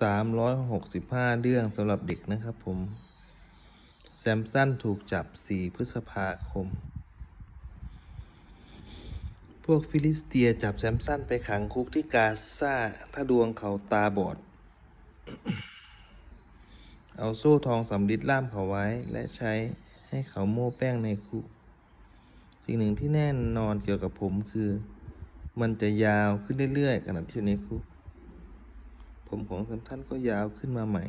สามร้อยหกสิบห้าเรื่องสำหรับเด็กนะครับผม แซมสันถูกจับสี่พฤษภาคม พวกฟิลิสเตียจับแซมสันไปขังคุกที่กาซาถ้าดวงเขาตาบอด เอาโซ่ทองสำริดล่ามเขาไว้และใช้ให้เขาโม้แป้งในคุก สิ่งหนึ่งที่แน่นอนเกี่ยวกับผมคือ มันจะยาวขึ้นเรื่อยๆขณะที่อยู่ในคุก ผมของแซมสันก็ยาวขึ้นมาใหม่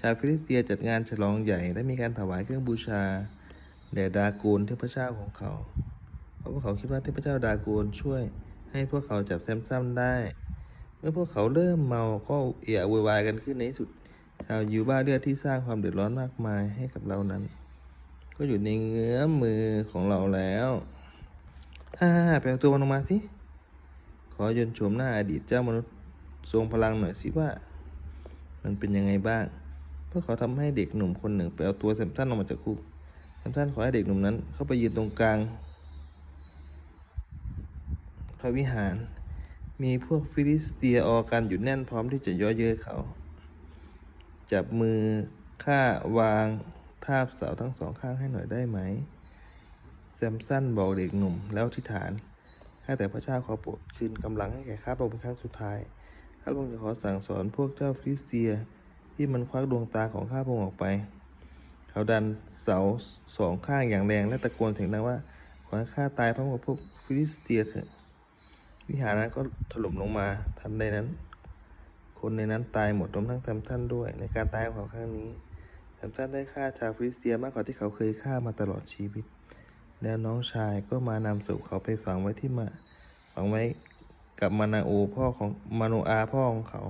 ชาวฟิลิสเตียจัดงานฉลองใหญ่และมีการถวายเครื่องบูชาแด่ดาโกนเทพเจ้าของเขา เพราะพวกเขาคิดว่าเทพเจ้าดาโกนช่วยให้พวกเขาจับแซมซัมได้ เมื่อพวกเขาเริ่มเมาก็เอะอะโวยวายกันขึ้นในสุด ชาวยูบ้าเลือดที่สร้างความเดือดร้อนมากมายให้กับเรานั้น ก็อยู่ในเงื้อมมือของเราแล้วฮ่าๆไปเอาตัวมันออกมาสิ ขอยนโฉมหน้าอดีตเจ้ามนุษย์ ทรงพลังหน่อยสิว่า มันเป็นยังไงบ้าง เพื่อเขาทำให้เด็กหนุ่มคนหนึ่งไปเอาตัวแซมสันออกมาจากคุกแซมสันขอให้เด็กหนุ่มนั้น เข้าไปยืนตรงกลางพระวิหาร มีพวกฟิลิสเตียออกันอยู่แน่นพร้อมที่จะย่อเย้ยเขา จับมือข้าวางทาบเสาทั้งสองข้างให้หน่อยได้ไหมแซมสันบอกเด็กหนุ่มแล้วอธิฐาน ข้าแต่พระเจ้าขอโปรดคืนกำลังให้แก่ข้าพระองค์เป็นครั้งสุดท้ายาพระองค์จะขอสั่งสอนพวกเจ้าฟิลิเตียที่มันควักดวงตาของข้าพระองค์ออกไป เขาดันเสาสองข้างอย่างแรงและตะโกนเสียงดังว่าขอให้ข้าตายพร้อมกับพวกฟิลิสเตียเถอะวิหารนั้นก็ถล่มลงมาทันใดนั้น คนในนั้นตายหมดรวมทั้งแซมสันด้วย ในการตายของเขาครั้งนี้แซมสันได้ฆ่าชาวฟิลิสเตียมากกว่าที่เขาเคยฆ่ามาตลอดชีวิต แล้วน้องชายก็มานำศพเขาไปฝังไว้ที่มาฝังไว้ กับมานาโอพ่อของมาโนอาพ่อของเขา